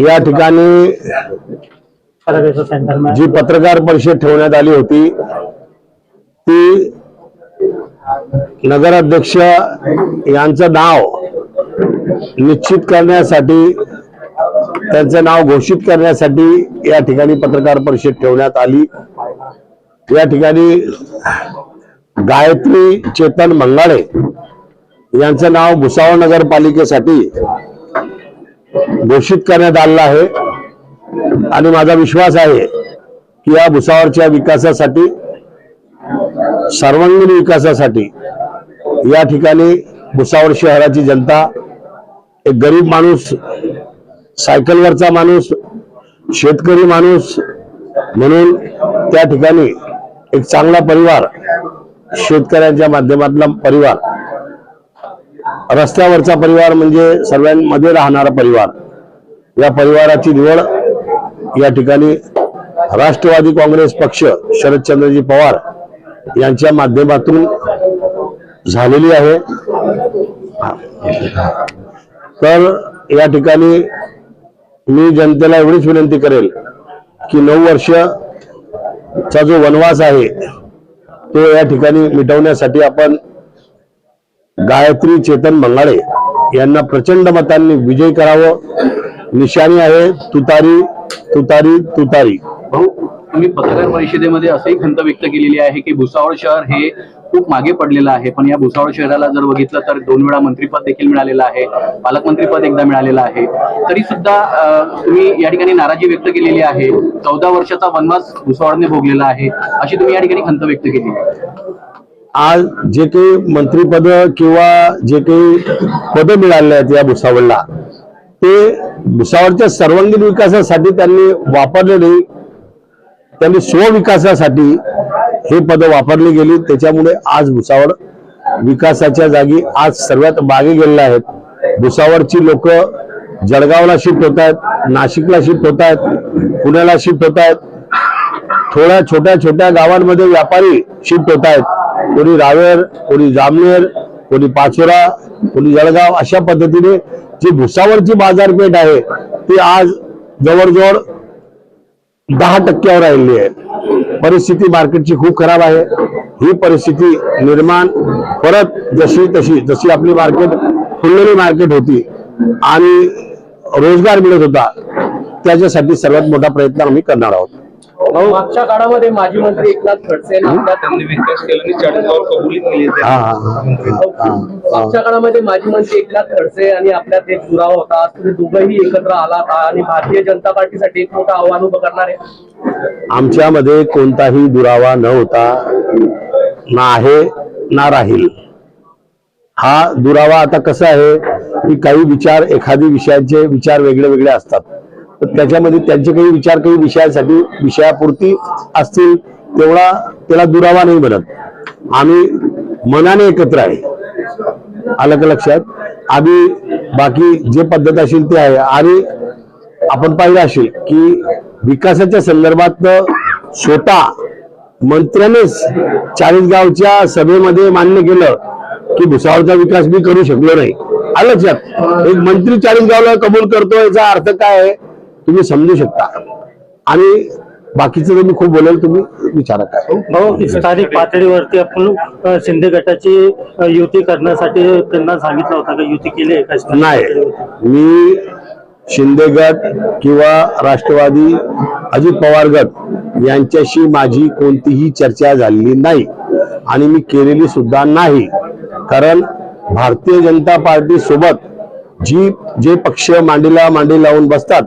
या ठिकाणी जी पत्रकार परिषद ठेवण्यात आली होती ती नगराध्यक्ष यांचं नाव निश्चित करण्यासाठी त्यांचं नाव घोषित करण्यासाठी या ठिकाणी पत्रकार परिषद ठेवण्यात आली. या ठिकाणी गायत्री चेतन मंगाळे यांचं नाव भुसावळ नगरपालिकेसाठी घोषित करण्यात आलेला आहे. आणि माझा विश्वास आहे की या भुसावरच्या विकासासाठी सर्वांगीण विकासासाठी या ठिकाणी भुसावळ शहराची जनता एक गरीब माणूस सायकलवरचा माणूस शेतकरी माणूस म्हणून त्या ठिकाणी एक चांगला परिवार शेतकऱ्यांच्या माध्यमातला परिवार रस्त्यावरचा परिवार म्हणजे सर्वांमध्ये राहणारा परिवार. या परिवाराची निवड या ठिकाणी राष्ट्रवादी काँग्रेस पक्ष शरदचंद्रजी पवार यांच्या माध्यमातून झालेली आहे. तर या ठिकाणी मी जनतेला एवढीच विनंती करेल की नऊ वर्षचा जो वनवास आहे तो या ठिकाणी मिटवण्यासाठी आपण गायत्री चेतन मंगाळे यांना प्रचंड मतांनी विजय करावं. निशाणी आहे तुतारी तुतारी तुतारी. भाऊ तुम्ही पत्रकार परिषदेमध्ये असंही खंत व्यक्त केलेली आहे की भुसावळ शहर हे खूप मागे पडलेलं आहे. पण या भुसावळ शहराला जर बघितलं तर दोन वेळा मंत्रीपद देखील मिळालेलं आहे पालकमंत्रीपद एकदा मिळालेलं आहे. तरी सुद्धा तुम्ही या ठिकाणी नाराजी व्यक्त केलेली आहे. चौदा वर्षाचा वनवास भुसावळने भोगलेला आहे. अशी तुम्ही या ठिकाणी खंत व्यक्त केली. आज जे काही मंत्रीपद किंवा जे काही पद मिळाले आहेत या भुसावळला ते भुसावळच्या सर्वांगीण विकासासाठी त्यांनी वापरले नाही. त्यांनी स्वविकासासाठी हे पद वापरली गेली. त्याच्यामुळे आज भुसावळ विकासाच्या जागी आज सर्वात मागे गेलेले आहेत. भुसावळची लोक जळगावला शिफ्ट होत आहेत नाशिकला शिफ्ट होत आहेत पुण्याला शिफ्ट होत आहेत थोड्या छोट्या छोट्या गावांमध्ये व्यापारी शिफ्ट होत आहेत. कोणी रावेर कोणी जामनेर कोणी पाचोरा कोणी जळगाव अशा पद्धतीने जी भुसावरची बाजारपेठ आहे ती आज जवळजवळ दहा टक्क्यावर राहिली आहे. परिस्थिती मार्केटची खूप खराब आहे. ही परिस्थिती निर्माण परत जशी तशी जशी आपली मार्केट फुललेली मार्केट होती आणि रोजगार मिळत होता त्याच्यासाठी सर्वात मोठा प्रयत्न आम्ही करणार आहोत. मागच्या काळामध्ये माजी मंत्री एकनाथ खडसे त्यांनी विकास केला कबुली केली. मागच्या काळामध्ये माजी मंत्री एकनाथ खडसे आणि आपल्यात एक दुरावा होता. आज तुम्ही दोघंही एकत्र आलात आणि भारतीय जनता पार्टीसाठी एक मोठं आव्हान उभं करणार आहे. आमच्यामध्ये कोणताही दुरावा न होता ना आहे ना राहील. हा दुरावा आता कसा आहे की काही विचार एखादी विषयाचे विचार वेगळे वेगळे असतात. तर त्याच्यामध्ये त्यांचे काही विचार काही विषयासाठी विषयापुरती असतील तेवढा त्याला दुरावा नाही बनत. आम्ही मनाने एकत्र आहे. आलं का लक्षात? आम्ही बाकी जे पद्धत असेल ते आहे. आणि आपण पाहिलं असेल की विकासाच्या संदर्भात स्वतः मंत्र्यानेच चाळीसगावच्या सभेमध्ये मान्य केलं की भुसावळचा विकास मी करू शकलो नाही. आलं लक्षात? एक मंत्री चाळीसगावला कबूल करतो याचा अर्थ काय आहे? तुम्ही समजू शकता. आणि बाकीचं जर मी खूप बोलेल तुम्ही विचारा काय भाऊ स्थानिक पातळीवरती आपण शिंदे गटाची युती करण्यासाठी त्यांना सांगितलं होतं का युती केली आहे का नाही? मी शिंदे गट किंवा राष्ट्रवादी अजित पवार गट यांच्याशी माझी कोणतीही चर्चा झालेली नाही. आणि मी केलेली सुद्धा नाही. कारण भारतीय जनता पार्टी सोबत जी जे पक्ष मांडीला मांडी लावून बसतात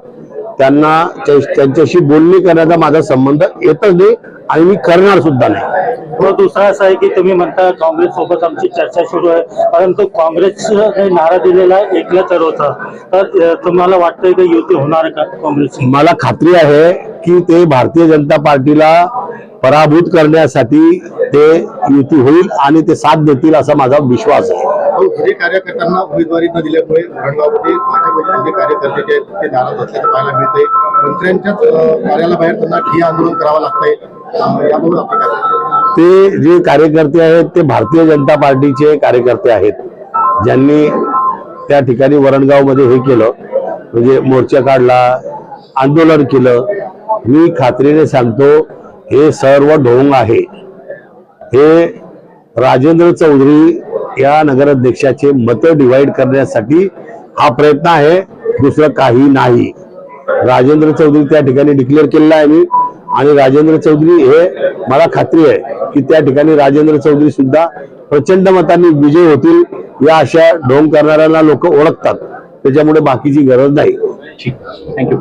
त्यांना त्या- त्यांच्याशी बोलणी करण्याचा माझा संबंध येतच नाही आणि मी करणार सुद्धा नाही. दुसरा असा आहे की तुम्ही म्हणता काँग्रेस सोबत आमची चर्चा सुरू आहे परंतु काँग्रेस नारा दिलेला आहे एकल्या तरवचा तर तुम्हाला वाटतंय का युती होणार का काँग्रेसची? मला खात्री आहे की ते भारतीय जनता पार्टीला पराभूत करण्यासाठी ते युती होईल आणि ते साथ देतील असा माझा विश्वास आहे. खरे कार्यकर्त्यांना उमेदवारी न दिल्यामुळे धरणगावमध्ये भाजपचे जे कार्यकर्ते जे आहेत ते नाराज असल्याचं पाहायला मिळतंय. मंत्र्यांच्याच कार्याला बाहेर त्यांना ठिय्या आंदोलन करावं लागतंय. अं, याबाबत काय ते जे कार्यकर्ते आहेत ते भारतीय जनता पार्टीचे कार्यकर्ते आहेत. ज्यांनी त्या ठिकाणी वरणगावमध्ये हे केलं म्हणजे मोर्चा काढला आंदोलन केलं. मी खात्रीने सांगतो हे सर्व ढोंग आहे. हे राजेंद्र चौधरी या नगराध्यक्षाचे मत डिवाइड करण्यासाठी हा प्रयत्न आहे. दुसरं काही नाही. राजेंद्र चौधरी त्या ठिकाणी डिक्लेअर केलेला आहे मी. आणि राजेंद्र चौधरी हे मला खात्री आहे की त्या ठिकाणी राजेंद्र चौधरी सुद्धा प्रचंड मतांनी विजय होतील या अशा ढोंग करणाऱ्यांना लोक ओळखतात. त्याच्यामुळे बाकीची गरज नाही. ठीक. थँक्यू